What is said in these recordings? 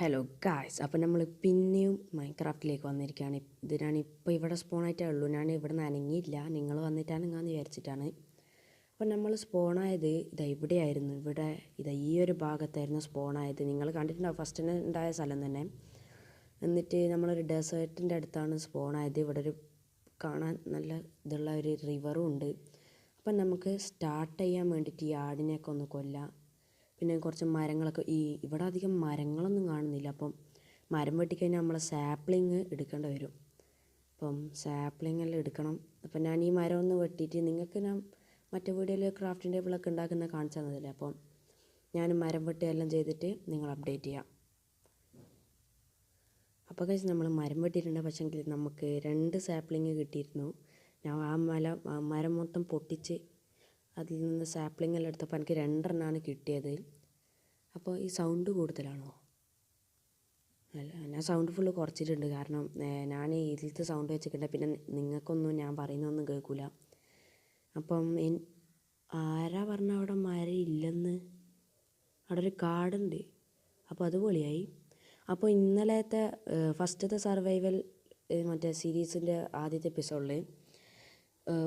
Hello guys അപ്പോൾ നമ്മൾ പിന്നെയും മൈൻക്രാഫ്റ്റിലേക്ക് വന്നിരിക്കുകയാണ്. ഇതിനാണ് ഇപ്പോൾ ഇവിടെ സ്പോൺ സ്പോണായിട്ടേ ഉള്ളൂ. ഞാൻ ഇവിടെ നിന്ന് അനങ്ങിയില്ല. നിങ്ങൾ വന്നിട്ടാണ് ഞാൻ വിചാരിച്ചിട്ടാണ് അപ്പോൾ നമ്മൾ സ്പോണായത് ഇതാ ഇവിടെയായിരുന്നു. ഇവിടെ ഇതാ ഈ ഒരു ഭാഗത്തായിരുന്നു സ്പോണായത് നിങ്ങൾ കണ്ടിട്ടുണ്ടാവും ഫസ്റ്റ് തന്നെ ഉണ്ടായ സ്ഥലം തന്നെ. എന്നിട്ട് നമ്മളൊരു ഡെസേർട്ടിന്റെ അടുത്താണ് സ്പോണായത് ഇവിടെ ഒരു കാണാൻ നല്ല ഇതുള്ള ഒരു റിവറും ഉണ്ട്. അപ്പം നമുക്ക് സ്റ്റാർട്ട് ചെയ്യാൻ വേണ്ടിയിട്ട് ഈ ആടിനെയൊക്കെ ഒന്ന് കൊല്ലാം. പിന്നെ കുറച്ച് മരങ്ങളൊക്കെ ഈ ഇവിടെ അധികം മരങ്ങളൊന്നും കാണുന്നില്ല. അപ്പം മരം വെട്ടിക്കഴിഞ്ഞാൽ നമ്മൾ സാപ്ലിങ് എടുക്കേണ്ടി വരും. അപ്പം സാപ്ലിംഗ് എല്ലാം എടുക്കണം. അപ്പം ഞാൻ ഈ മരം ഒന്ന് വെട്ടിയിട്ട് നിങ്ങൾക്ക് ഞാൻ മറ്റേ വീഡിയോയിൽ ക്രാഫ്റ്റിംഗ് ടേബിളൊക്കെ ഉണ്ടാക്കുന്ന കാണിച്ചു തന്നതല്ലേ? അപ്പം ഞാൻ മരം വെട്ടി എല്ലാം ചെയ്തിട്ട് നിങ്ങൾ അപ്ഡേറ്റ് ചെയ്യാം. അപ്പോൾ കഴിച്ച് നമ്മൾ മരം വെട്ടിയിട്ടുണ്ട്. പക്ഷേ നമുക്ക് രണ്ട് സാപ്ലിങ് കിട്ടിയിരുന്നു. ഞാൻ ആ മല മരം മൊത്തം പൊട്ടിച്ച് അതിൽ നിന്ന് സാപ്ലിങ് എല്ലാം എടുത്തപ്പോൾ എനിക്ക് രണ്ടെണ്ണമാണ് കിട്ടിയത്. അപ്പോൾ ഈ സൗണ്ട് കൂടുതലാണോ? അല്ല ഞാൻ സൗണ്ട് ഫുള്ള് കുറച്ചിട്ടുണ്ട്. കാരണം ഞാൻ ഇതിലത്തെ സൗണ്ട് വെച്ചിട്ടുണ്ട്. പിന്നെ നിങ്ങൾക്കൊന്നും ഞാൻ പറയുന്നൊന്നും കേൾക്കില്ല അപ്പം ആരാ പറഞ്ഞ അവിടെ മരം ഇല്ലെന്ന്? അവിടെ ഒരു കാടുണ്ട്. അപ്പോൾ അത് പൊളിയായി അപ്പോൾ ഇന്നലത്തെ ഫസ്റ്റത്തെ സർവൈവൽ മറ്റേ സീരീസിന്റെ ആദ്യത്തെ എപ്പിസോഡിൽ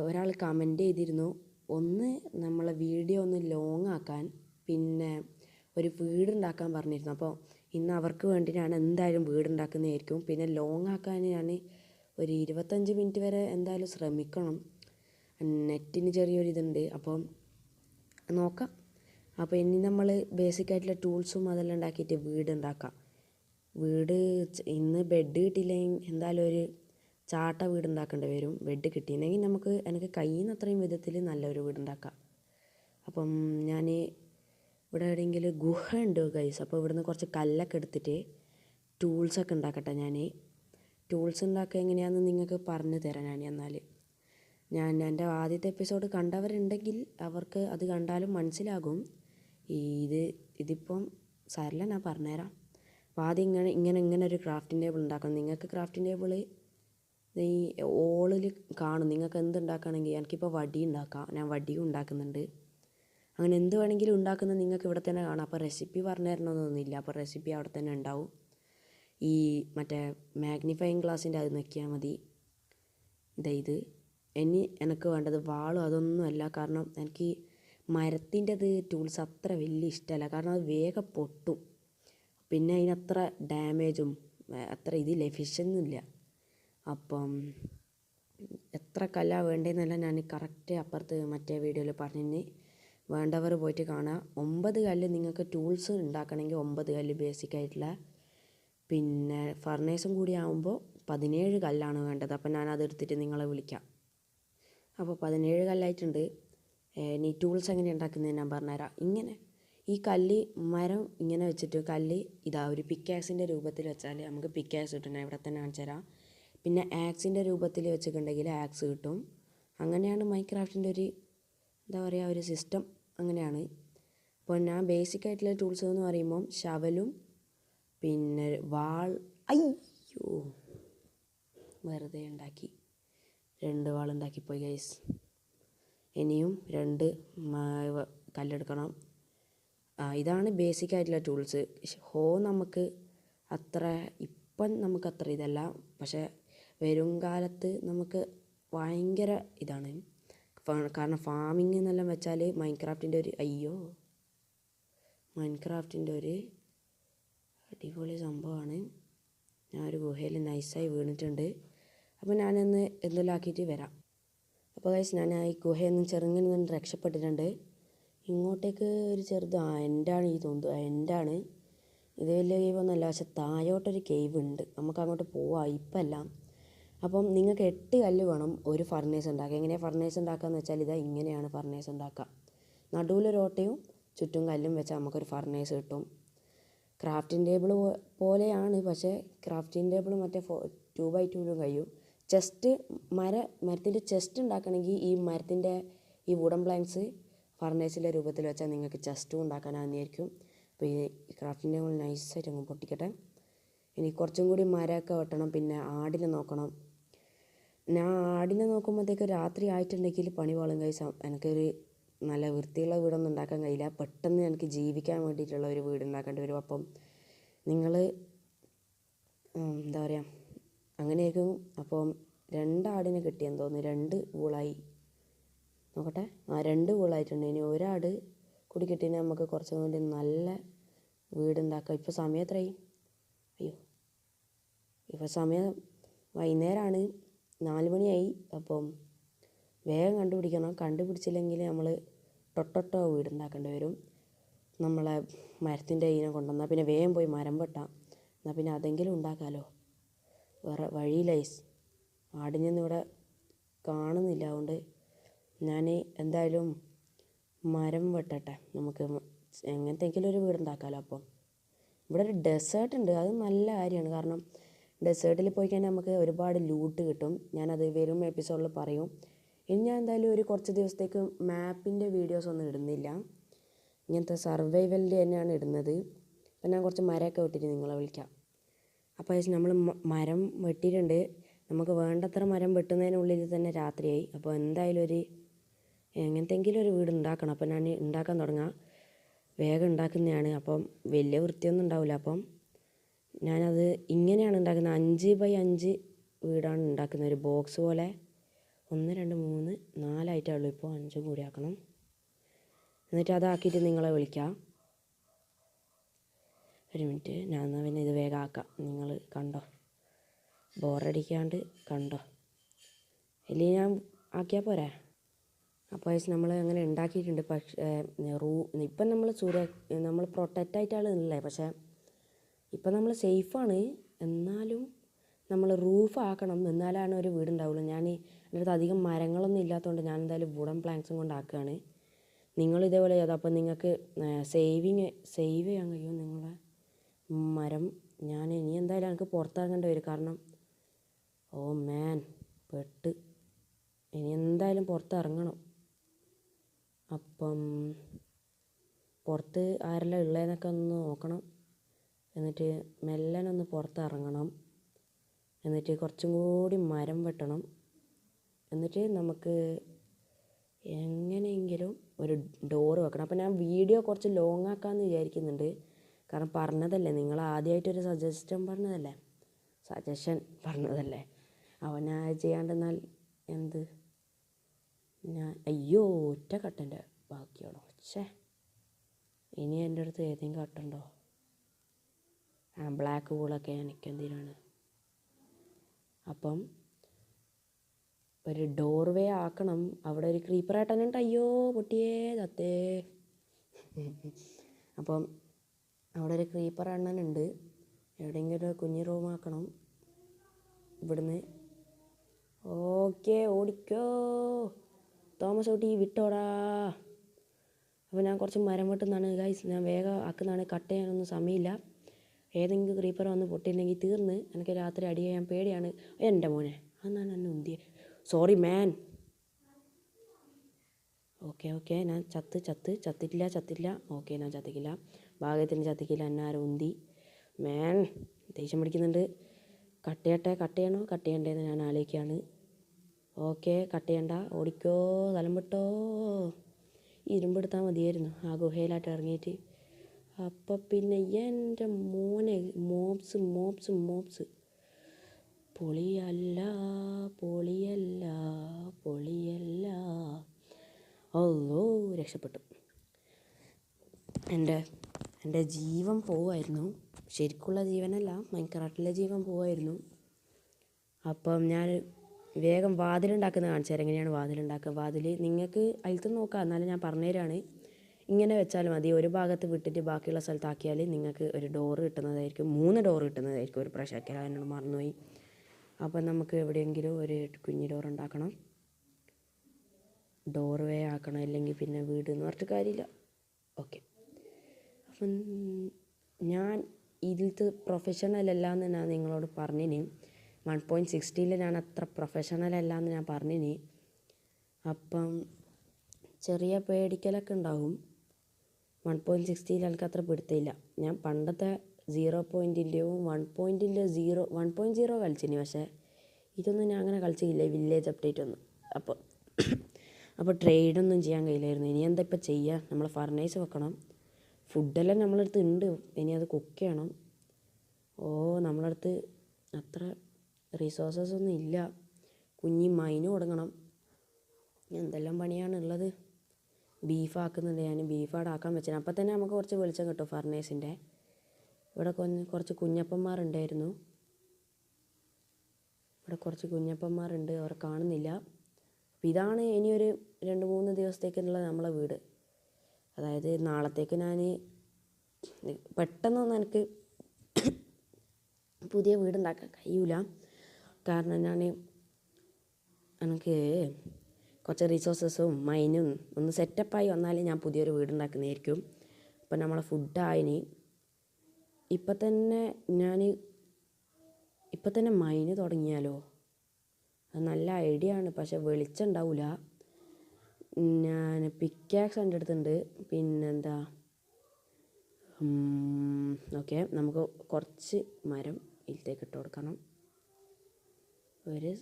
ഒരാൾ കമന്റ് ചെയ്തിരുന്നു. ഒന്ന് നമ്മളെ വീഡിയോ ഒന്ന് ലോങ് ആക്കാൻ പിന്നെ ഒരു വീടുണ്ടാക്കാൻ പറഞ്ഞിരുന്നു. അപ്പോൾ ഇന്ന് അവർക്ക് വേണ്ടി ഞാൻ എന്തായാലും വീടുണ്ടാക്കുന്നതായിരിക്കും. പിന്നെ ലോങ് ആക്കാൻ ഞാൻ ഒരു ഇരുപത്തഞ്ച് മിനിറ്റ് വരെ എന്തായാലും ശ്രമിക്കണം. നെറ്റിന് ചെറിയൊരു ഇതുണ്ട്. അപ്പം നോക്കാം. അപ്പോൾ ഇനി നമ്മൾ ബേസിക് ആയിട്ടുള്ള ടൂൾസും അതെല്ലാം ഉണ്ടാക്കിയിട്ട് വീട് ഉണ്ടാക്കാം വീട് ഇന്ന് ബെഡ് കിട്ടിയില്ലെങ്കിൽ എന്തായാലും ഒരു ചാട്ട വീട് ഉണ്ടാക്കേണ്ടി വരും. ബെഡ് കിട്ടിയില്ലെങ്കിൽ നമുക്ക് എനിക്ക് കഴിയുന്ന അത്രയും വിധത്തിൽ നല്ലൊരു വീടുണ്ടാക്കാം. അപ്പം ഞാൻ ഇവിടെ എവിടെയെങ്കിലും ഗുഹ ഉണ്ട് ഗൈസ് അപ്പോൾ ഇവിടുന്ന് കുറച്ച് കല്ലൊക്കെ എടുത്തിട്ട് ടൂൾസൊക്കെ ഉണ്ടാക്കട്ടെ ഞാൻ. ടൂൾസ് ഉണ്ടാക്കുക എങ്ങനെയാണെന്ന് നിങ്ങൾക്ക് പറഞ്ഞു തരാം ഞാൻ എന്നാൽ. ഞാൻ എന്റെ ആദ്യത്തെ എപ്പിസോഡ് കണ്ടവരുണ്ടെങ്കിൽ അവർക്ക് അത് കണ്ടാലും മനസ്സിലാകും. ഇത് ഇതിപ്പം സാരല്ല ഞാൻ പറഞ്ഞുതരാം. അപ്പോൾ ആദ്യം ഇങ്ങനെ ഇങ്ങനെ ഇങ്ങനെ ഒരു ക്രാഫ്റ്റിംഗ് ടേബിൾ ഉണ്ടാക്കണം. നിങ്ങൾക്ക് ക്രാഫ്റ്റിംഗ് ടേബിൾ ഈ ഓളിൽ കാണും. നിങ്ങൾക്ക് എന്ത് ഉണ്ടാക്കുകയാണെങ്കിൽ എനിക്കിപ്പോൾ വടി ഉണ്ടാക്കാം. ഞാൻ വടിയും ഉണ്ടാക്കുന്നുണ്ട്. അങ്ങനെ എന്ത് വേണമെങ്കിലും ഉണ്ടാക്കുന്നത് നിങ്ങൾക്ക് ഇവിടെ തന്നെ കാണാം. അപ്പോൾ റെസിപ്പി പറഞ്ഞു തരണമെന്നൊന്നുമില്ല. അപ്പോൾ റെസിപ്പി അവിടെ തന്നെ ഉണ്ടാവും. ഈ മറ്റേ മാഗ്നിഫൈങ് ഗ്ലാസിന്റെ അത് നോക്കിയാൽ മതി. ഇതാ ഇത്. ഇനി എനിക്ക് വേണ്ടത് വാളും അതൊന്നുമല്ല കാരണം എനിക്ക് മരത്തിന്റെത് ടൂൾസ് അത്ര വലിയ ഇഷ്ടമല്ല. കാരണം അത് വേഗം പൊട്ടും. പിന്നെ അതിനത്ര ഡാമേജും അത്ര ഇതില്ല എഫിഷ്യൻസില്ല അപ്പം എത്ര കല വേണ്ടതെന്നല്ല ഞാൻ കറക്റ്റ് അപ്പുറത്ത് മറ്റേ വീഡിയോയിൽ പറഞ്ഞിന്. വേണ്ടവർ പോയിട്ട് കാണുക ഒമ്പത് കല്ല് നിങ്ങൾക്ക് ടൂൾസ് ഉണ്ടാക്കണമെങ്കിൽ ഒമ്പത് കല്ല് ബേസിക് ആയിട്ടുള്ള. പിന്നെ ഫർണേസും കൂടി ആകുമ്പോൾ പതിനേഴ് കല്ലാണ് വേണ്ടത്. അപ്പം ഞാൻ അതെടുത്തിട്ട് നിങ്ങളെ വിളിക്കാം. അപ്പോൾ പതിനേഴ് കല്ലായിട്ടുണ്ട്. ഇനി ടൂൾസ് എങ്ങനെ ഉണ്ടാക്കുന്നത് ഞാൻ പറഞ്ഞുതരാം. ഇങ്ങനെ ഈ കല്ല് മരം ഇങ്ങനെ വെച്ചിട്ട് കല്ല് ഇതാ ഒരു പിക്കാസിന്റെ രൂപത്തിൽ വെച്ചാൽ നമുക്ക് പിക്കാസ് കിട്ടും. ഇവിടെ തന്നെ കാണിച്ചു തരാം പിന്നെ ആക്സിന്റെ രൂപത്തിൽ വെച്ചിട്ടുണ്ടെങ്കിൽ ആക്സ് കിട്ടും. അങ്ങനെയാണ് മൈക്രാഫ്റ്റിന്റെ ഒരു എന്താ പറയുക ഒരു സിസ്റ്റം അങ്ങനെയാണ്. അപ്പോൾ ഞാൻ ബേസിക് ആയിട്ടുള്ള ടൂൾസ് എന്ന് പറയുമ്പം ശവലും പിന്നെ വാൾ അയ്യോ വെറുതെ ഉണ്ടാക്കി. രണ്ട് വാൾ ഉണ്ടാക്കിപ്പോയി ഗൈസ് ഇനിയും രണ്ട് കല്ലെടുക്കണം. ഇതാണ് ബേസിക് ആയിട്ടുള്ള ടൂൾസ് ഹോ നമുക്ക് അത്ര ഇപ്പം നമുക്ക് അത്ര ഇതല്ല. പക്ഷേ വരും കാലത്ത് നമുക്ക് ഭയങ്കര ഇതാണ്. കാരണം ഫാമിംഗ് എന്നെല്ലാം വെച്ചാൽ മൈൻക്രാഫ്റ്റിന്റെ ഒരു അയ്യോ. മൈൻക്രാഫ്റ്റിന്റെ ഒരു അടിപൊളി സംഭവമാണ് ഞാൻ ഒരു ഗുഹയിൽ നൈസായി വീണിട്ടുണ്ട്. അപ്പോൾ ഞാനൊന്ന് എന്തെല്ലാം ആക്കിയിട്ട് വരാം. അപ്പോൾ കഴിച്ച് ഞാൻ ഈ ഗുഹയിൽ നിന്ന് ചെറുങ്ങനെ നിന്ന് രക്ഷപ്പെട്ടിട്ടുണ്ട്. ഇങ്ങോട്ടേക്ക് ഒരു ചെറുത് ആ എന്റാണ് ഈ തോന്നുന്നത് എന്റാണ് ഇത് വലിയ കേവ് ഒന്നുമല്ല പക്ഷെ താഴോട്ടൊരു കേവ് ഉണ്ട്. നമുക്ക് അങ്ങോട്ട് പോവാം. ഇപ്പം എല്ലാം അപ്പം നിങ്ങൾക്ക് എട്ട് കല്ല് വേണം ഒരു ഫർണേസ് ഉണ്ടാക്കുക എങ്ങനെ ഫർണേസ് ഉണ്ടാക്കുകയെന്ന് വെച്ചാൽ ഇതാ ഇങ്ങനെയാണ് ഫർണേസ് ഉണ്ടാക്കുക. നടുവിലൊരോട്ടയും ചുറ്റും കല്ലും വെച്ചാൽ നമുക്കൊരു ഫർണേസ് കിട്ടും. ക്രാഫ്റ്റിംഗ് ടേബിൾ പോലെയാണ് പക്ഷേ ക്രാഫ്റ്റിംഗ് ടേബിൾ മറ്റേ ഫോ ടു ബൈ ടൂലും കഴിയും. ചെസ്റ്റ് മര മരത്തിന്റെ ചെസ്റ്റ് ഉണ്ടാക്കണമെങ്കിൽ ഈ മരത്തിന്റെ ഈ വുഡൻ പ്ലാങ്ക്സ് ഫർണേസിന്റെ രൂപത്തിൽ വെച്ചാൽ നിങ്ങൾക്ക് ചെസ്റ്റും ഉണ്ടാക്കാനാകുന്നതായിരിക്കും അപ്പോൾ ഈ ക്രാഫ്റ്റിംഗ് ടേബിൾ നൈസായിട്ട് അങ്ങ് പൊട്ടിക്കട്ടെ. ഇനി കുറച്ചും കൂടി മരമൊക്കെ വെട്ടണം പിന്നെ ആടിനെ നോക്കണം. ഞാൻ ആടിനെ നോക്കുമ്പോഴത്തേക്ക് രാത്രി ആയിട്ടുണ്ടെങ്കിൽ പണി പാളും കഴിച്ചാൽ എനിക്കൊരു നല്ല വൃത്തിയുള്ള വീടൊന്നും ഉണ്ടാക്കാൻ കഴിയില്ല. പെട്ടെന്ന് എനിക്ക് ജീവിക്കാൻ വേണ്ടിയിട്ടുള്ള ഒരു വീട് ഉണ്ടാക്കേണ്ടി വരും. അപ്പം നിങ്ങൾ എന്താ പറയുക അങ്ങനെയായിരിക്കും. അപ്പം രണ്ടാടിനെ കിട്ടിയെന്ന് തോന്നുന്നു. രണ്ട് വൂളായി നോക്കട്ടെ. ആ രണ്ട് വൂളായിട്ടുണ്ട് ഇനി ഒരാട് കൂടി കിട്ടിയാൽ നമുക്ക് കുറച്ചും കൂടി നല്ല വീടുണ്ടാക്കാം ഇപ്പോൾ സമയം എത്രയായി? അയ്യോ. ഇപ്പോൾ സമയം വൈകുന്നേരമാണ് നാല് മണിയായി. അപ്പം വേഗം കണ്ടുപിടിക്കണം. കണ്ടുപിടിച്ചില്ലെങ്കിൽ നമ്മൾ ടൊട്ടൊട്ടോ വീടുണ്ടാക്കേണ്ടി വരും. നമ്മളെ മരത്തിന്റെ ഇതിനെ കൊണ്ടുവന്നാൽ പിന്നെ വേഗം പോയി മരം വെട്ടാം. എന്നാൽ പിന്നെ അതെങ്കിലും ഉണ്ടാക്കാമല്ലോ വേറെ വഴിയില്ലൈസ് ആടിനൊന്നും ഇവിടെ കാണുന്നില്ല. അതുകൊണ്ട് ഞാൻ എന്തായാലും മരം വെട്ടട്ടെ. നമുക്ക് എങ്ങനത്തെങ്കിലും ഒരു വീടുണ്ടാക്കാമല്ലോ അപ്പം. ഇവിടെ ഒരു ഡെസേർട്ട് ഉണ്ട് അത് നല്ല കാര്യമാണ്. കാരണം ഡെസേർട്ടിൽ പോയി കഴിഞ്ഞാൽ നമുക്ക് ഒരുപാട് ലൂട്ട് കിട്ടും. ഞാനത് വരും എപ്പിസോഡിൽ പറയും. ഇനി ഞാൻ എന്തായാലും ഒരു കുറച്ച് ദിവസത്തേക്ക് മാപ്പിന്റെ വീഡിയോസ് ഒന്നും ഇടുന്നില്ല. ഇങ്ങനത്തെ സർവൈവലിന്റെ തന്നെയാണ് ഇടുന്നത്. അപ്പം ഞാൻ കുറച്ച് മരമൊക്കെ വെട്ടിട്ട് നിങ്ങളെ വിളിക്കാം. അപ്പോൾ നമ്മൾ മരം വെട്ടിയിട്ടുണ്ട്. നമുക്ക് വേണ്ടത്ര മരം വെട്ടുന്നതിനുള്ളിൽ തന്നെ രാത്രിയായി. അപ്പോൾ എന്തായാലും ഒരു എങ്ങനത്തെങ്കിലും ഒരു വീട് ഉണ്ടാക്കണം. അപ്പോൾ ഞാൻ ഉണ്ടാക്കാൻ തുടങ്ങാം. വേഗം ഉണ്ടാക്കുന്നതാണ്. അപ്പം വലിയ വൃത്തിയൊന്നും ഉണ്ടാവില്ല. അപ്പം ഞാനത് ഇങ്ങനെയാണ് ഉണ്ടാക്കുന്നത്. അഞ്ച് ബൈ അഞ്ച് വീടാണ് ഉണ്ടാക്കുന്നത്. ഒരു ബോക്സ് പോലെ ഒന്ന് രണ്ട് മൂന്ന് നാലായിട്ടേ ഉള്ളൂ. ഇപ്പോൾ അഞ്ചും കൂടി ആക്കണം. എന്നിട്ട് അതാക്കിയിട്ട് നിങ്ങളെ വിളിക്കാം. ഒരു മിനിറ്റ്. ഞാൻ എന്നാൽ പിന്നെ ഇത് വേഗം ആക്കാം. നിങ്ങൾ കണ്ടോ? ബോറടിക്കാണ്ട് കണ്ടോ? ഇല്ലെങ്കിൽ ഞാൻ ആക്കിയാൽ പോരെ? അപ്പോൾ വയസ്സ് നമ്മൾ അങ്ങനെ ഉണ്ടാക്കിയിട്ടുണ്ട്. പക്ഷേ റൂ ഇപ്പം നമ്മൾ സൂര്യ നമ്മൾ പ്രൊട്ടക്റ്റ് ആയിട്ടാണ് ഉള്ളത് പക്ഷേ ഇപ്പം നമ്മൾ സേഫാണ്. എന്നാലും നമ്മൾ റൂഫ് ആക്കണം. എന്നാലാണ് ഒരു വീടുണ്ടാവുള്ളൂ. ഞാൻ എന്റെ അടുത്ത് അധികം മരങ്ങളൊന്നും ഇല്ലാത്തതുകൊണ്ട് ഞാൻ എന്തായാലും വുഡൻ പ്ലാങ്ക്സും കൊണ്ട് ആക്കുകയാണ്. നിങ്ങൾ ഇതേപോലെ ചെയ്താൽ അപ്പം നിങ്ങൾക്ക് സേവിങ് സേവ് ചെയ്യാൻ കഴിയും നിങ്ങളെ മരം ഞാൻ ഇനി എന്തായാലും എനിക്ക് പുറത്തിറങ്ങേണ്ടി വരും. കാരണം ഓ മാൻ പെട്ട്. ഇനി എന്തായാലും പുറത്തിറങ്ങണം. അപ്പം പുറത്ത് ആരെല്ലാം ഉള്ളതെന്നൊക്കെ ഒന്ന് നോക്കണം. എന്നിട്ട് മെല്ലനെ ഒന്ന് പുറത്തിറങ്ങണം. എന്നിട്ട് കുറച്ചും കൂടി മരം വെട്ടണം. എന്നിട്ട് നമുക്ക് എങ്ങനെയെങ്കിലും ഒരു ഡോറ് വെക്കണം. അപ്പോൾ ഞാൻ വീഡിയോ കുറച്ച് ലോങ് ആക്കാമെന്ന് വിചാരിക്കുന്നുണ്ട്. കാരണം പറഞ്ഞതല്ലേ നിങ്ങൾ ആദ്യമായിട്ടൊരു സജഷൻ പറഞ്ഞതല്ലേ? സജഷൻ പറഞ്ഞതല്ലേ? അവൻ ഞാൻ ചെയ്യാണ്ടെന്നാൽ എന്ത്? ഞാൻ അയ്യോ ഒറ്റ കട്ടന്റെ ബാക്കിയാണോ? ഛേ ഇനി എന്റെ അടുത്ത് ഏതെങ്കിലും കട്ടുണ്ടോ ബ്ലാക്ക് ഹോളൊക്കെ എനിക്ക് എന്തിനാണ് അപ്പം ഒരു ഡോർവേ ആക്കണം. അവിടെ ഒരു ക്രീപ്പറായിട്ടുണ്ട് അയ്യോ പൊട്ടിയേ തത്തേ അപ്പം അവിടെ ഒരു ക്രീപ്പർ അണ്ണനുണ്ട്. എവിടെയെങ്കിലും ഒരു കുഞ്ഞു ആക്കണം. ഇവിടുന്ന് ഓക്കെ ഓടിക്കോ. തോമസ് ഊട്ടി വിട്ടോടാ. അപ്പോൾ ഞാൻ കുറച്ച് മരം വെട്ടുന്നതാണ്. ഗൈസ് ഞാൻ വേഗം ആക്കുന്നതാണ്. കട്ട് ചെയ്യാനൊന്നും സമയമില്ല. ഏതെങ്കിലും ക്രീപ്പർ വന്ന് പൊട്ടിയില്ലെങ്കിൽ തീർന്ന് എനിക്ക് രാത്രി അടി ചെയ്യാൻ പേടിയാണ്. എന്റെ മോനെ അന്നാണ് എന്നെ ഉന്തിയെ. സോറി മാൻ ഓക്കെ ഓക്കെ ഞാൻ ചത്ത് ചത്ത്. ചത്തിട്ടില്ല ചത്തില്ല. ഓക്കെ ഞാൻ ചത്തിക്കില്ല. ഭാഗ്യത്തിന് ചത്തിക്കില്ല. എന്നെ ആരും ഉന്തി. മാൻ ദേഷ്യം പിടിക്കുന്നുണ്ട്. കട്ട് ചെയ്യട്ടെ കട്ട് ചെയ്യണോ? കട്ട് ചെയ്യണ്ടേന്ന് ഞാൻ ആലോചിക്കുകയാണ്. ഓക്കെ കട്ട് ചെയ്യണ്ട. ഓടിക്കോ തലമ്പിട്ടോ ഇരുമ്പെടുത്താൽ മതിയായിരുന്നു. ആ ഗുഹയിലായിട്ട് ഇറങ്ങിയിട്ട് അപ്പം പിന്നെ എന്റെ മോനെ മോപ്സ് മോപ്സ് മോപ്സ്. പൊളിയല്ല പൊളിയല്ല പൊളിയല്ല. ഓ രക്ഷപ്പെട്ടു. എന്റെ എന്റെ ജീവൻ പോവായിരുന്നു. ശരിക്കുള്ള ജീവനല്ല മൈൻക്രാഫ്റ്റിലെ ജീവൻ പോവായിരുന്നു. അപ്പം ഞാൻ വേഗം വാതിലുണ്ടാക്കുന്നത് കാണിച്ചു തരാം എങ്ങനെയാണ് വാതിലുണ്ടാക്കുക? വാതിൽ നിങ്ങൾക്ക് അതിലത്തെ നോക്കാം. എന്നാലും ഞാൻ പറഞ്ഞുതരാണ്. ഇങ്ങനെ വെച്ചാൽ മതി. ഒരു ഭാഗത്ത് വിട്ടിട്ട് ബാക്കിയുള്ള സ്ഥലത്താക്കിയാൽ നിങ്ങൾക്ക് ഒരു ഡോറ് കിട്ടുന്നതായിരിക്കും. മൂന്ന് ഡോറ് കിട്ടുന്നതായിരിക്കും ഒരു പ്രാവശ്യം എന്നോട് മറന്നുപോയി. അപ്പം നമുക്ക് എവിടെയെങ്കിലും ഒരു കുഞ്ഞു ഡോർ ഉണ്ടാക്കണം. ഡോർ വേ ആക്കണം. അല്ലെങ്കിൽ പിന്നെ വീട് എന്ന് പറഞ്ഞിട്ട് കാര്യമില്ല. ഓക്കെ അപ്പം ഞാൻ ഇതിലത്തെ പ്രൊഫഷണൽ അല്ല എന്ന് ഞാൻ നിങ്ങളോട് പറഞ്ഞിനി. വൺ പോയിന്റ് സിക്സ്റ്റിയിൽ ഞാൻ അത്ര പ്രൊഫഷണൽ അല്ല എന്ന് ഞാൻ പറഞ്ഞിനി. അപ്പം ചെറിയ പേടിക്കലൊക്കെ ഉണ്ടാവും. വൺ പോയിന്റ് സിക്സ്റ്റിയിൽ എനിക്ക് അത്ര പിടുത്തമില്ല. ഞാൻ പണ്ടത്തെ സീറോ പോയിന്റിന്റെയും വൺ പോയിന്റിന്റെ സീറോ വൺ പോയിന്റ് സീറോ കളിച്ചിനി. പക്ഷേ ഇതൊന്നും ഞാൻ അങ്ങനെ കളിച്ചില്ല വില്ലേജ് അപ്ഡേറ്റ് ഒന്നും. അപ്പോൾ അപ്പോൾ ട്രേഡൊന്നും ചെയ്യാൻ കഴിയില്ലായിരുന്നു. ഇനി എന്താ ഇപ്പോൾ ചെയ്യുക നമ്മൾ ഫർണൈസ് വെക്കണം. ഫുഡെല്ലാം നമ്മളടുത്ത് ഉണ്ട് ഇനി അത് കുക്ക് ചെയ്യണം. ഓ നമ്മളടുത്ത് അത്ര റിസോഴ്സസ് ഒന്നും ഇല്ല. കുഞ്ഞി മൈനും തുടങ്ങണം എന്തെല്ലാം പണിയാണ് ഉള്ളത് ബീഫ് ആക്കുന്നുണ്ട് ഞാൻ. ബീഫ് അവിടെ ആക്കാൻ വെച്ചത് അപ്പം തന്നെ നമുക്ക് കുറച്ച് വെളിച്ചം കിട്ടും ഫർണേസിന്റെ. ഇവിടെ കൊഞ്ഞ് കുറച്ച് കുഞ്ഞപ്പന്മാരുണ്ടായിരുന്നു. ഇവിടെ കുറച്ച് കുഞ്ഞപ്പന്മാരുണ്ട്. അവരെ കാണുന്നില്ല. അപ്പം ഇതാണ് ഇനിയൊരു രണ്ട് മൂന്ന് ദിവസത്തേക്കുള്ള നമ്മളെ വീട്. അതായത് നാളത്തേക്ക് ഞാൻ പെട്ടെന്നൊന്നും എനിക്ക് പുതിയ വീടുണ്ടാക്കാൻ കഴിയൂല. കാരണം ഞാൻ എനിക്ക് കുറച്ച് റിസോഴ്സസും മൈനും ഒന്ന് സെറ്റപ്പായി വന്നാലേ ഞാൻ പുതിയൊരു വീടുണ്ടാക്കുന്നതായിരിക്കും. അപ്പം നമ്മളെ ഫുഡായിനി ഇപ്പം തന്നെ ഞാൻ ഇപ്പം തന്നെ മൈന് തുടങ്ങിയാലോ? അത് നല്ല ഐഡിയ ആണ് പക്ഷെ വെളിച്ചം ഉണ്ടാവില്ല ഞാൻ പിക്കാക്സ് എന്റെ അടുത്തുണ്ട്. പിന്നെന്താ? ഓക്കെ നമുക്ക് കുറച്ച് മരം ഇതിലേക്ക് ഇട്ട് കൊടുക്കണം. ഒരു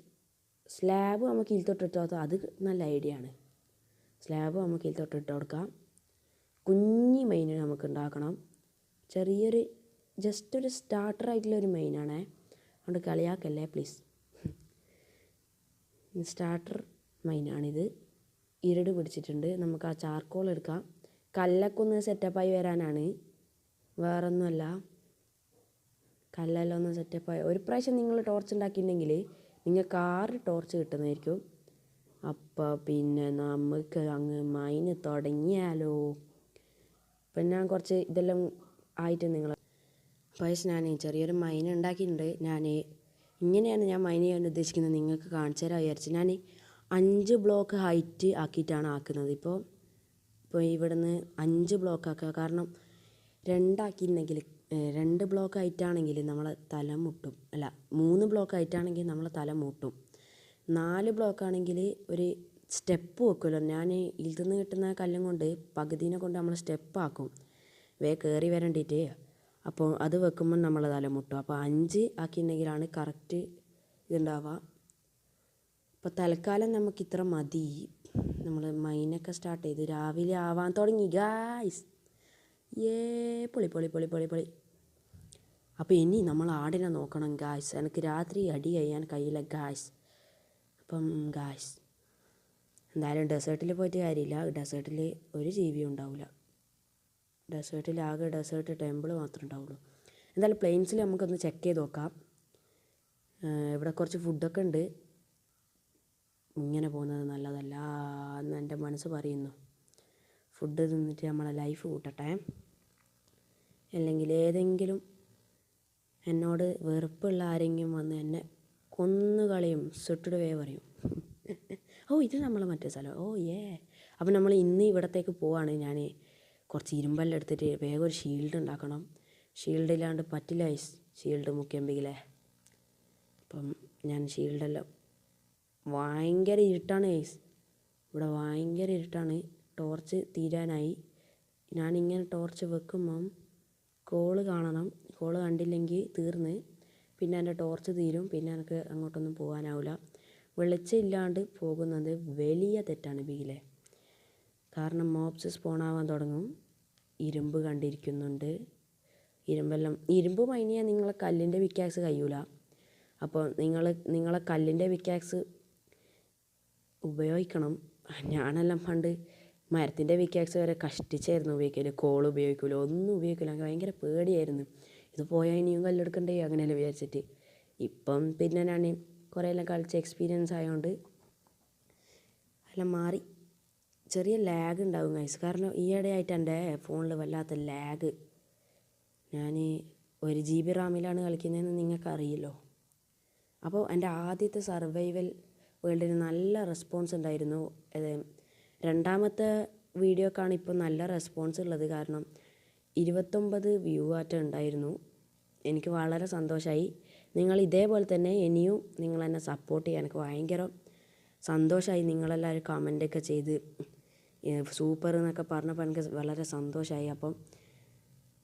സ്ലാബ് നമുക്ക് ഇതിൽ തൊട്ട് അത് നല്ല ഐഡിയ ആണ്. സ്ലാബ് നമുക്ക് ഇതിൽ തൊട്ടിട്ട് കൊടുക്കാം. കുഞ്ഞി മെയിൻ നമുക്ക് ഉണ്ടാക്കണം. ചെറിയൊരു ജസ്റ്റ് ഒരു സ്റ്റാർട്ടർ ആയിട്ടുള്ള ഒരു മെയിനാണേ അതുകൊണ്ട് കളിയാക്കല്ലേ പ്ലീസ് സ്റ്റാർട്ടർ മെയിനാണിത് ഇരട് പിടിച്ചിട്ടുണ്ട്. നമുക്ക് ആ ചാർക്കോൾ എടുക്കാം. കല്ലൊക്കെ ഒന്ന് സെറ്റപ്പായി വരാനാണ്. വേറൊന്നുമല്ല. കല്ലെല്ലാം ഒന്ന് സെറ്റപ്പായി ഒരു പ്രാവശ്യം നിങ്ങൾ ടോർച്ച് ഉണ്ടാക്കിയിട്ടുണ്ടെങ്കിൽ നിങ്ങൾക്ക് ആറ് ടോർച്ച് കിട്ടുന്നതായിരിക്കും. അപ്പോൾ പിന്നെ നമുക്ക് അങ്ങ് മൈന് തുടങ്ങിയാലോ? അപ്പം ഞാൻ കുറച്ച് ഇതെല്ലാം ആയിട്ട് നിങ്ങൾ പൈസ ഞാൻ ചെറിയൊരു മൈൻ ഉണ്ടാക്കിയിട്ടുണ്ട്. ഞാൻ ഇങ്ങനെയാണ് ഞാൻ മൈൻ ചെയ്യാൻ ഉദ്ദേശിക്കുന്നത്. നിങ്ങൾക്ക് കാണിച്ചു തരാൻ വിചാരിച്ചു ഞാൻ അഞ്ച് ബ്ലോക്ക് ഹൈറ്റ് ആക്കിയിട്ടാണ് ആക്കുന്നത്. ഇപ്പോൾ ഇപ്പോൾ ഇവിടുന്ന് അഞ്ച് ബ്ലോക്ക് ആക്കുക. കാരണം രണ്ടാക്കിയിട്ടുണ്ടെങ്കിൽ രണ്ട് ബ്ലോക്ക് ആയിട്ടാണെങ്കിൽ നമ്മൾ തല മുട്ടും. അല്ല മൂന്ന് ബ്ലോക്ക് ആയിട്ടാണെങ്കിൽ നമ്മൾ തല മുട്ടും. നാല് ബ്ലോക്ക് ആണെങ്കിൽ ഒരു സ്റ്റെപ്പ് വെക്കുമല്ലോ. ഞാൻ ഇതിൽ നിന്ന് കിട്ടുന്ന കല്ലും കൊണ്ട് പകുതിനെ കൊണ്ട് നമ്മൾ സ്റ്റെപ്പ് ആക്കും. വേ കയറി വരണ്ടിട്ട്. അപ്പോൾ അത് വെക്കുമ്പോൾ നമ്മൾ തല മുട്ടും. അപ്പോൾ അഞ്ച് ആക്കിയിട്ടുണ്ടെങ്കിലാണ് കറക്റ്റ് ഇതുണ്ടാവുക. അപ്പോൾ തൽക്കാലം നമുക്ക് ഇത്ര മതി. നമ്മൾ മൈനൊക്കെ സ്റ്റാർട്ട് ചെയ്ത് രാവിലെ ആവാൻ തുടങ്ങി. ഗായ്സ്. ഏ പൊളി പൊളി പൊളി പൊളി പൊളി. അപ്പോൾ ഇനി നമ്മൾ ആടിനെ നോക്കണം ഗായ്സ് എനിക്ക് രാത്രി അടി ചെയ്യാൻ കഴിയില്ല ഗായ്സ് അപ്പം ഗായ്സ് എന്തായാലും ഡെസേർട്ടിൽ പോയിട്ട് കാര്യമില്ല. ഡെസേർട്ടിൽ ഒരു ജീവിയും ഉണ്ടാവില്ല ഡെസേർട്ടിൽ ആകെ ഡെസേർട്ട് ടെമ്പിൾ മാത്രമേ ഉണ്ടാവുള്ളൂ. എന്തായാലും പ്ലെയിൻസിൽ നമുക്കൊന്ന് ചെക്ക് ചെയ്ത് നോക്കാം. ഇവിടെ കുറച്ച് ഫുഡൊക്കെ ഉണ്ട്. ഇങ്ങനെ പോകുന്നത് നല്ലതല്ല എന്ന് എന്റെ മനസ്സ് പറയുന്നു. ഫുഡ് തിന്നിട്ട് നമ്മളെ ലൈഫ് കൂട്ടട്ടെ. അല്ലെങ്കിൽ ഏതെങ്കിലും എന്നോട് വെറുപ്പുള്ള ആരെങ്കിലും വന്ന് എന്നെ കൊന്നുകളയും സുട്ടിടുവേ പറയും. ഓ ഇത് നമ്മൾ മറ്റേ സ്ഥലം. ഓ ഏ അപ്പം നമ്മൾ ഇന്ന് ഇവിടത്തേക്ക് പോവാണ് ഞാൻ കുറച്ച് ഇരുമ്പെല്ലാം എടുത്തിട്ട് വേഗം ഒരു ഷീൽഡ് ഉണ്ടാക്കണം. ഷീൽഡ് ഇല്ലാണ്ട് പറ്റില്ല ഷീൽഡ് മുക്കിയമ്പെങ്കിലേ അപ്പം ഞാൻ ഷീൽഡെല്ലാം ഭയങ്കര ഇരുട്ടാണ് ഐസ് ഇവിടെ ഭയങ്കര ഇരുട്ടാണ്. ടോർച്ച് തീരാനായി. ഞാനിങ്ങനെ ടോർച്ച് വെക്കുമ്പം കോൾ കാണണം. കോൾ കണ്ടില്ലെങ്കിൽ തീർന്ന്. പിന്നെ എന്റെ ടോർച്ച് തീരും. പിന്നെ എനിക്ക് അങ്ങോട്ടൊന്നും പോകാനാവില്ല വെളിച്ചം ഇല്ലാണ്ട് പോകുന്നത് വലിയ തെറ്റാണ് ബിയിലെ കാരണം മോബ്സ് സ്പോണാവാൻ തുടങ്ങും. ഇരുമ്പ് കണ്ടിരിക്കുന്നുണ്ട്. ഇരുമ്പെല്ലാം ഇരുമ്പ് മൈനിയാൽ നിങ്ങളെ കല്ലിന്റെ വിക്കാക്സ് കഴിയൂല അപ്പോൾ നിങ്ങൾ നിങ്ങളെ കല്ലിന്റെ വിക്കാക്സ് ഉപയോഗിക്കണം. ഞാനെല്ലാം പണ്ട് മരത്തിന്റെ വിക്കാക്സ് വരെ കഷ്ടിച്ചായിരുന്നു ഉപയോഗിക്കൽ കോൾ ഉപയോഗിക്കില്ല ഒന്നും ഉപയോഗിക്കില്ല എനിക്ക് ഭയങ്കര പേടിയായിരുന്നു. ഇത് പോയാൽ ഇനിയും കല്ലെടുക്കണ്ടേ? അങ്ങനെയല്ലേ വിചാരിച്ചിട്ട്. ഇപ്പം പിന്നെ ഞാൻ കുറേ എല്ലാം കളിച്ച് എക്സ്പീരിയൻസ് ആയതുകൊണ്ട് എല്ലാം മാറി. ചെറിയ ലാഗ് ഉണ്ടാകും ഗൈസ് കാരണം ഈയിടെയായിട്ട് എന്റെ ഫോണിൽ വല്ലാത്ത ലാഗ് ഞാൻ ഒരു ജി ബി റാമിലാണ് കളിക്കുന്നതെന്ന് നിങ്ങൾക്കറിയില്ലോ. അപ്പോൾ എന്റെ ആദ്യത്തെ സർവൈവൽ വേൾഡിന് നല്ല റെസ്പോൺസ് ഉണ്ടായിരുന്നു. രണ്ടാമത്തെ വീഡിയോക്കാണ് ഇപ്പോൾ നല്ല റെസ്പോൺസ് ഉള്ളത്. കാരണം ഇരുപത്തൊമ്പത് വ്യൂ ആറ്റം ഉണ്ടായിരുന്നു. എനിക്ക് വളരെ സന്തോഷമായി നിങ്ങൾ ഇതേപോലെ തന്നെ ഇനിയും നിങ്ങൾ എന്നെ സപ്പോർട്ട് ചെയ്യാൻ എനിക്ക് ഭയങ്കര സന്തോഷമായി നിങ്ങളെല്ലാവരും കമന്റൊക്കെ ചെയ്ത് സൂപ്പർ എന്നൊക്കെ പറഞ്ഞപ്പോൾ എനിക്ക് വളരെ സന്തോഷമായി അപ്പം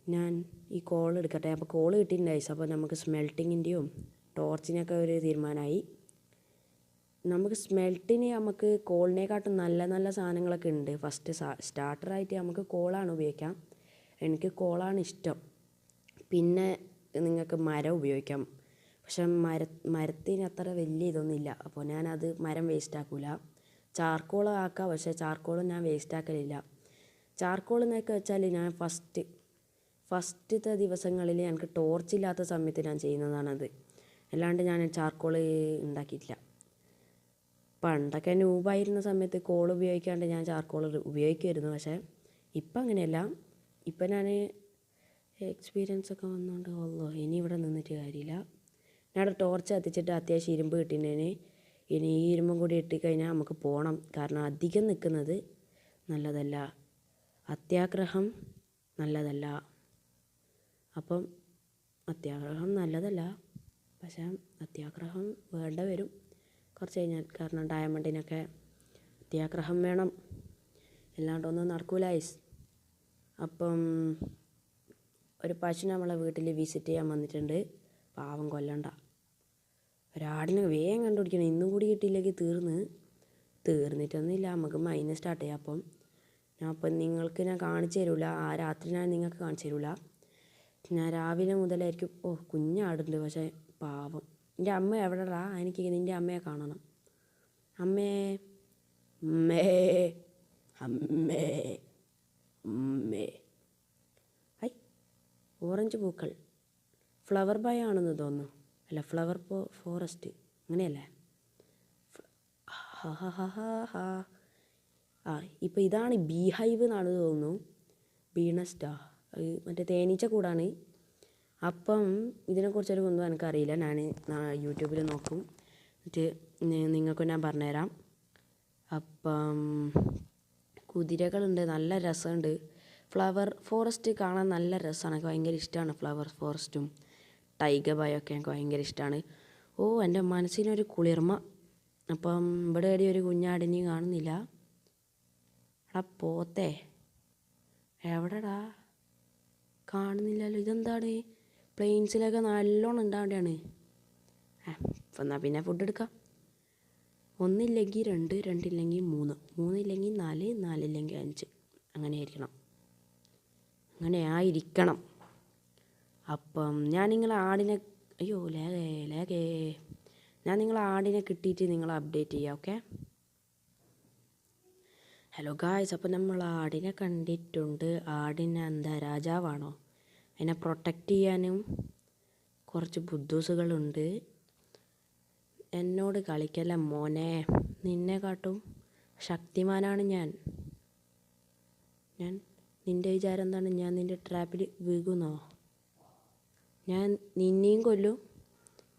ഞാൻ ഈ കോൾ എടുക്കട്ടെ. അപ്പോൾ കോൾ കിട്ടിയിട്ടുണ്ടായി അപ്പോൾ നമുക്ക് സ്മെൽട്ടിങ്ങിന്റെയും ടോർച്ചിനൊക്കെ ഒരു തീരുമാനമായി. നമുക്ക് സ്മെൽട്ടിന് നമുക്ക് കോളിനെക്കാട്ടും നല്ല നല്ല സാധനങ്ങളൊക്കെ ഉണ്ട്. ഫസ്റ്റ് സ്റ്റാർട്ടറായിട്ട് നമുക്ക് കോളാണ് ഉപയോഗിക്കാം. എനിക്ക് കോളാണ് ഇഷ്ടം. പിന്നെ നിങ്ങൾക്ക് മരം ഉപയോഗിക്കാം. പക്ഷെ മര മരത്തിന് അത്ര വലിയ ഇതൊന്നുമില്ല. അപ്പോൾ ഞാനത് മരം വേസ്റ്റ് ആക്കില്ല ചാർക്കോൾ ആക്കാം പക്ഷേ ചാർക്കോളും ഞാൻ വേസ്റ്റാക്കലില്ല. ചാർക്കോൾ എന്നൊക്കെ വെച്ചാൽ ഞാൻ ഫസ്റ്റ് ഫസ്റ്റത്തെ ദിവസങ്ങളിൽ എനിക്ക് ടോർച്ച് ഇല്ലാത്ത സമയത്ത് ഞാൻ ചെയ്യുന്നതാണത്. അല്ലാണ്ട് ഞാൻ ചാർക്കോൾ ഉണ്ടാക്കിയിട്ടില്ല. പണ്ടൊക്കെ ന്യൂബായിരുന്ന സമയത്ത് കോൾ ഉപയോഗിക്കാണ്ട് ഞാൻ ചാർക്കോൾ ഉപയോഗിക്കുമായിരുന്നു. പക്ഷേ ഇപ്പം അങ്ങനെയല്ല. ഇപ്പം ഞാൻ എക്സ്പീരിയൻസ് ഒക്കെ വന്നുകൊണ്ട് ഉള്ളൂ ഇനി ഇവിടെ നിന്നിട്ട് കാര്യമില്ല. ഞാൻ ടോർച്ച് കത്തിച്ചിട്ട് അത്യാവശ്യം ഇരുമ്പ് കിട്ടിയതിന് ഇനി ഈ ഇരുമ്പും കൂടി ഇട്ടിക്കഴിഞ്ഞാൽ നമുക്ക് പോകണം കാരണം അധികം നിൽക്കുന്നത് നല്ലതല്ല. അത്യാഗ്രഹം നല്ലതല്ല. അപ്പം അത്യാഗ്രഹം നല്ലതല്ല. പക്ഷേ അത്യാഗ്രഹം വേണ്ട വരും. കുറച്ച് കഴിഞ്ഞാൽ കാരണം ഡയമണ്ടിനൊക്കെ അത്യാഗ്രഹം വേണം. എല്ലാണ്ടൊന്നും നടക്കൂല അപ്പം ഒരു പശു നമ്മളെ വീട്ടിൽ വിസിറ്റ് ചെയ്യാൻ വന്നിട്ടുണ്ട്. പാവം കൊല്ലണ്ട. ഒരാടിനെ വേഗം കണ്ടുപിടിക്കണം. ഇന്നും കൂടി കിട്ടിയില്ലെങ്കിൽ തീർന്ന്. തീർന്നിട്ടൊന്നുമില്ല. നമുക്ക് മൈനസ് സ്റ്റാർട്ട് ചെയ്യാം. അപ്പം ഞാൻ അപ്പം നിങ്ങൾക്ക് ഞാൻ കാണിച്ചു തരില്ല ആ രാത്രി ഞാൻ നിങ്ങൾക്ക് കാണിച്ചു തരില്ല ഞാൻ രാവിലെ മുതലായിരിക്കും. ഓ കുഞ്ഞാടുണ്ട് പക്ഷേ പാവം. എന്റെ അമ്മ എവിടെടാ? എനിക്ക് നിന്റെ അമ്മയെ കാണണം. അമ്മേ. അമ്മേ. അമ്മേ. അമ്മേ ഐ ഓറഞ്ച് പൂക്കൾ. ഫ്ലവർ ബൈ ആണെന്ന് തോന്നുന്നു. അല്ല ഫ്ലവർ പോ ഫോറസ്റ്റ്. അങ്ങനെയല്ലേ? ആ ഇപ്പം ഇതാണ് ബീഹൈവ് എന്നാണ് തോന്നുന്നു. ബീണസ്റ്റാ. മറ്റേ തേനീച്ച കൂടാണ്. അപ്പം ഇതിനെക്കുറിച്ചൊരു ഒന്നും എനിക്കറിയില്ല. ഞാൻ യൂട്യൂബിൽ നോക്കും. എന്നിട്ട് നിങ്ങൾക്ക് ഞാൻ പറഞ്ഞുതരാം. അപ്പം കുതിരകളുണ്ട് നല്ല രസമുണ്ട്. ഫ്ലവർ ഫോറസ്റ്റ് കാണാൻ നല്ല രസമാണ്. എനിക്ക് ഭയങ്കര ഇഷ്ടമാണ് ഫ്ലവർ ഫോറസ്റ്റും ടൈഗർ ബയൊക്കെ എനിക്ക് ഭയങ്കര ഇഷ്ടമാണ് ഓ എന്റെ മനസ്സിനൊരു കുളിർമ. അപ്പം ഇവിടെ എവിടെ ഒരു കുഞ്ഞാടിനെയും കാണുന്നില്ല. എടാ പോത്തേ. എവിടെടാ? കാണുന്നില്ലല്ലോ. ഇതെന്താണ്? പ്ലെയിൻസിലൊക്കെ നല്ലോണം ഉണ്ടാവേണ്ടതാണ് എന്നാൽ പിന്നെ ഫുഡ് എടുക്കാം. ഒന്നില്ലെങ്കിൽ രണ്ട് രണ്ടില്ലെങ്കിൽ മൂന്ന് മൂന്നില്ലെങ്കിൽ നാല് നാലില്ലെങ്കിൽ അഞ്ച്. അങ്ങനെ ആയിരിക്കണം അങ്ങനെ ആയിരിക്കണം അപ്പം ഞാൻ നിങ്ങളെ ആടിനെ അയ്യോ ലേകേ ലേകേ ഞാൻ നിങ്ങളെ ആടിനെ കിട്ടിയിട്ട് നിങ്ങളെ അപ്ഡേറ്റ് ചെയ്യാം ഓക്കെ ഹലോ ഗായ്സ് അപ്പം നമ്മൾ ആടിനെ കണ്ടിട്ടുണ്ട്. ആടിനെ എന്താ രാജാവാണോ? അതിനെ പ്രൊട്ടക്റ്റ് ചെയ്യാനും കുറച്ച് ബുദ്ധൂസുകളുണ്ട്. എന്നോട് കളിക്കല്ല മോനെ? നിന്നെ കാട്ടും ശക്തിമാനാണ് ഞാൻ. ഞാൻ നിന്റെ വിചാരം എന്താണ്? ഞാൻ നിന്റെ ട്രാപ്പിൽ വീകുന്നോ? ഞാൻ നിന്നെയും കൊല്ലും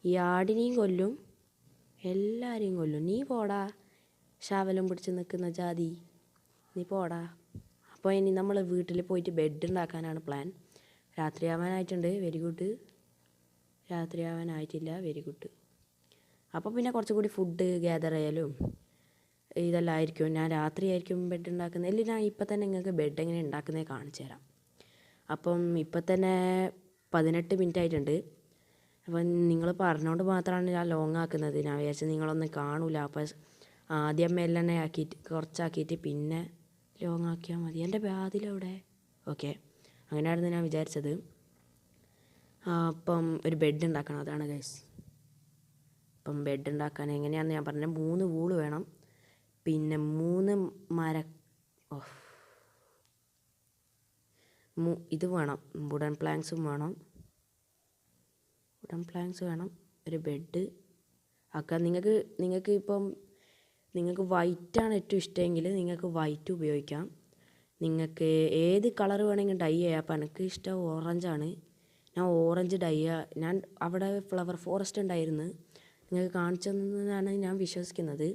ഈ ആടിനെയും കൊല്ലും എല്ലാവരെയും കൊല്ലും. നീ പോടാ ശാവലം പിടിച്ച് നിൽക്കുന്ന ജാതി. നീ പോടാ. അപ്പോൾ ഇനി നമ്മൾ വീട്ടിൽ പോയിട്ട് ബെഡ് ഉണ്ടാക്കാനാണ് പ്ലാൻ രാത്രിയാവാനായിട്ടുണ്ട് വെരി ഗുഡ് രാത്രിയാവാനായിട്ടില്ല വെരി ഗുഡ് അപ്പോൾ പിന്നെ കുറച്ചും കൂടി ഫുഡ് ഗ്യാദർ ആയാലും ഇതെല്ലാം ആയിരിക്കും. ഞാൻ രാത്രി ആയിരിക്കും ബെഡ് ഉണ്ടാക്കുന്നത് അല്ലെങ്കിൽ ഞാൻ ഇപ്പം തന്നെ നിങ്ങൾക്ക് ബെഡ് എങ്ങനെ ഉണ്ടാക്കുന്നത് കാണിച്ചു തരാം. അപ്പം ഇപ്പം തന്നെ പതിനെട്ട് മിനിറ്റ് ആയിട്ടുണ്ട്. അപ്പം നിങ്ങൾ പറഞ്ഞുകൊണ്ട് മാത്രമാണ് ഞാൻ ലോങ് ആക്കുന്നത്. ഞാൻ വിചാരിച്ചത് നിങ്ങളൊന്നും കാണൂല. അപ്പം ആദ്യം മെല്ലനെ ആക്കിയിട്ട് കുറച്ചാക്കിയിട്ട് പിന്നെ ലോങ് ആക്കിയാൽ മതി. എന്റെ ബാതിലവിടെ ഓക്കെ അങ്ങനെയായിരുന്നു ഞാൻ വിചാരിച്ചത്. അപ്പം ഒരു ബെഡ് ഉണ്ടാക്കണം അതാണ് ഗൈസ് അപ്പം ബെഡ് ഉണ്ടാക്കാൻ എങ്ങനെയാണെന്ന് ഞാൻ പറഞ്ഞത് മൂന്ന് വൂൾ വേണം. പിന്നെ മൂന്ന് മര ഇത് വേണം. വുഡൻ പ്ലാങ്ക്സും വേണം. വുഡൻ പ്ലാങ്ക്സ് വേണം. ഒരു ബെഡ്. ഒക്കെ നിങ്ങൾക്ക് നിങ്ങൾക്ക് ഇപ്പം നിങ്ങൾക്ക് വൈറ്റാണ് ഏറ്റവും ഇഷ്ടമെങ്കിൽ നിങ്ങൾക്ക് വൈറ്റ് ഉപയോഗിക്കാം. നിങ്ങൾക്ക് ഏത് കളർ വേണമെങ്കിൽ ഡൈ ചെയ്യാം. അപ്പം എനിക്ക് ഇഷ്ടം ഓറഞ്ചാണ്. ഞാൻ ഓറഞ്ച് ഡൈ ഞാൻ അവിടെ ഫ്ലവർ ഫോറസ്റ്റ് ഉണ്ടായിരുന്നു. നിങ്ങൾക്ക് കാണിച്ചു തന്നതാണ് ഞാൻ വിശ്വസിക്കുന്നത്.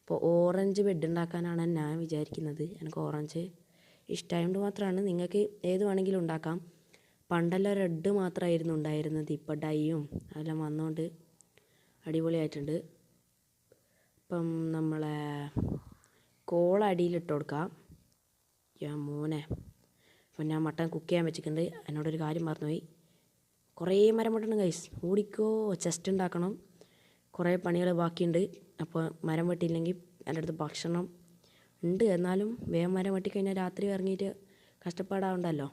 അപ്പോൾ ഓറഞ്ച് ബെഡ് ഉണ്ടാക്കാനാണ് ഞാൻ വിചാരിക്കുന്നത്. എനിക്ക് ഓറഞ്ച് ഇഷ്ടമായതുകൊണ്ട് മാത്രമാണ്. നിങ്ങൾക്ക് ഏത് വേണമെങ്കിലും ഉണ്ടാക്കാം. പണ്ടെല്ലാം റെഡ് മാത്രമായിരുന്നു ഉണ്ടായിരുന്നത്. ഇപ്പോൾ ഡൈയും അതെല്ലാം വന്നുകൊണ്ട് അടിപൊളിയായിട്ടുണ്ട്. അപ്പം നമ്മളെ കോൾ അടിയിലിട്ട് കൊടുക്കാം. യാ മോനെ. അപ്പം ഞാൻ മട്ടൻ കുക്ക് ചെയ്യാൻ വെച്ചിട്ടുണ്ട്. എന്നോടൊരു കാര്യം മറന്നുപോയി. കുറേ മരം വെട്ടണം കൈസ് ഓടിക്കോ. ചെസ്റ്റ് ഉണ്ടാക്കണം. കുറേ പണികൾ ബാക്കിയുണ്ട്. അപ്പോൾ മരം വെട്ടിയില്ലെങ്കിൽ എന്റെ അടുത്ത് ഭക്ഷണം ഉണ്ട്. എന്നാലും വേഗം മരം വെട്ടിക്കഴിഞ്ഞാൽ രാത്രി ഇറങ്ങിയിട്ട് കഷ്ടപ്പാടാവണ്ടല്ലോ.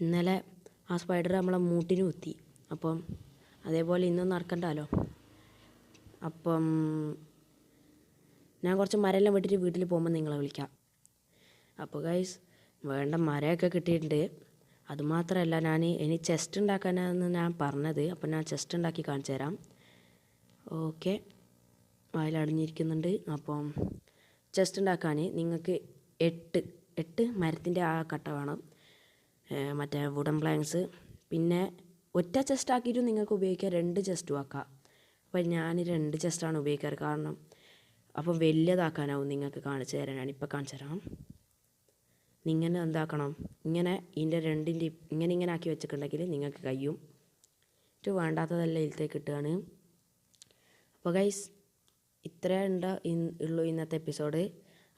ഇന്നലെ ആ സ്പൈഡർ നമ്മളെ മൂട്ടിന് കുത്തി. അപ്പം അതേപോലെ ഇന്നും നടക്കണ്ടല്ലോ. അപ്പം ഞാൻ കുറച്ച് മരമെല്ലാം വെട്ടിട്ട് വീട്ടിൽ പോകുമ്പോൾ നിങ്ങളെ വിളിക്കാം. അപ്പോൾ ഗൈസ് വേണ്ട മരമൊക്കെ കിട്ടിയിട്ടുണ്ട്. അതുമാത്രമല്ല ഞാൻ ഇനി ചെസ്റ്റ് ഉണ്ടാക്കാനാണെന്ന് ഞാൻ പറഞ്ഞത്. അപ്പം ഞാൻ ചെസ്റ്റ് ഉണ്ടാക്കി കാണിച്ചു തരാം ഓക്കെ. വായിലടഞ്ഞിരിക്കുന്നുണ്ട്. അപ്പം ചെസ്റ്റ് ഉണ്ടാക്കാൻ നിങ്ങൾക്ക് എട്ട് എട്ട് മരത്തിന്റെ ആ കട്ട വേണം. മറ്റേ വുഡൻ പ്ലാങ്ക്സ് പിന്നെ ഒറ്റ ചെസ്റ്റ് ആക്കിയിട്ട് നിങ്ങൾക്ക് ഉപയോഗിക്കാം രണ്ട് ചെസ്റ്റും ആക്കാം അപ്പം ഞാൻ രണ്ട് ചെസ്റ്റാണ് ഉപയോഗിക്കാറ്. കാരണം അപ്പം വലിയതാക്കാനാവും നിങ്ങൾക്ക് കാണിച്ചു തരാൻ. ഞാനിപ്പോൾ കാണിച്ചു തരാം. ഇങ്ങനെ എന്താക്കണം? ഇങ്ങനെ ഇതിന്റെ രണ്ടിന്റെ ഇങ്ങനെ ഇങ്ങനെ ആക്കി വെച്ചിട്ടുണ്ടെങ്കിൽ നിങ്ങൾക്ക് കഴിയും. ഇത് വേണ്ടാത്തതല്ല ഇതിലേക്ക് ഇട്ടുകയാണ് അപ്പോൾ ഗൈസ് ഇത്രയേ ഉണ്ട് ഇൻ- ഉള്ളൂ ഇന്നത്തെ എപ്പിസോഡ്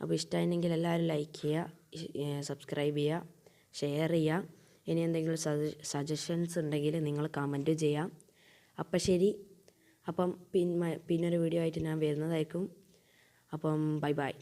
അപ്പോൾ ഇഷ്ടമായിരുന്നെങ്കിൽ എല്ലാവരും ലൈക്ക് ചെയ്യുക സബ്സ്ക്രൈബ് ചെയ്യുക ഷെയർ ചെയ്യുക ഇനി എന്തെങ്കിലും സജഷൻസ് ഉണ്ടെങ്കിൽ നിങ്ങൾ കമന്റ് ചെയ്യാം. അപ്പം ശരി. അപ്പം പിന്നെ പിന്നൊരു വീഡിയോ ആയിട്ട് ഞാൻ വരുന്നതായിരിക്കും. അപ്പം ബൈ ബൈ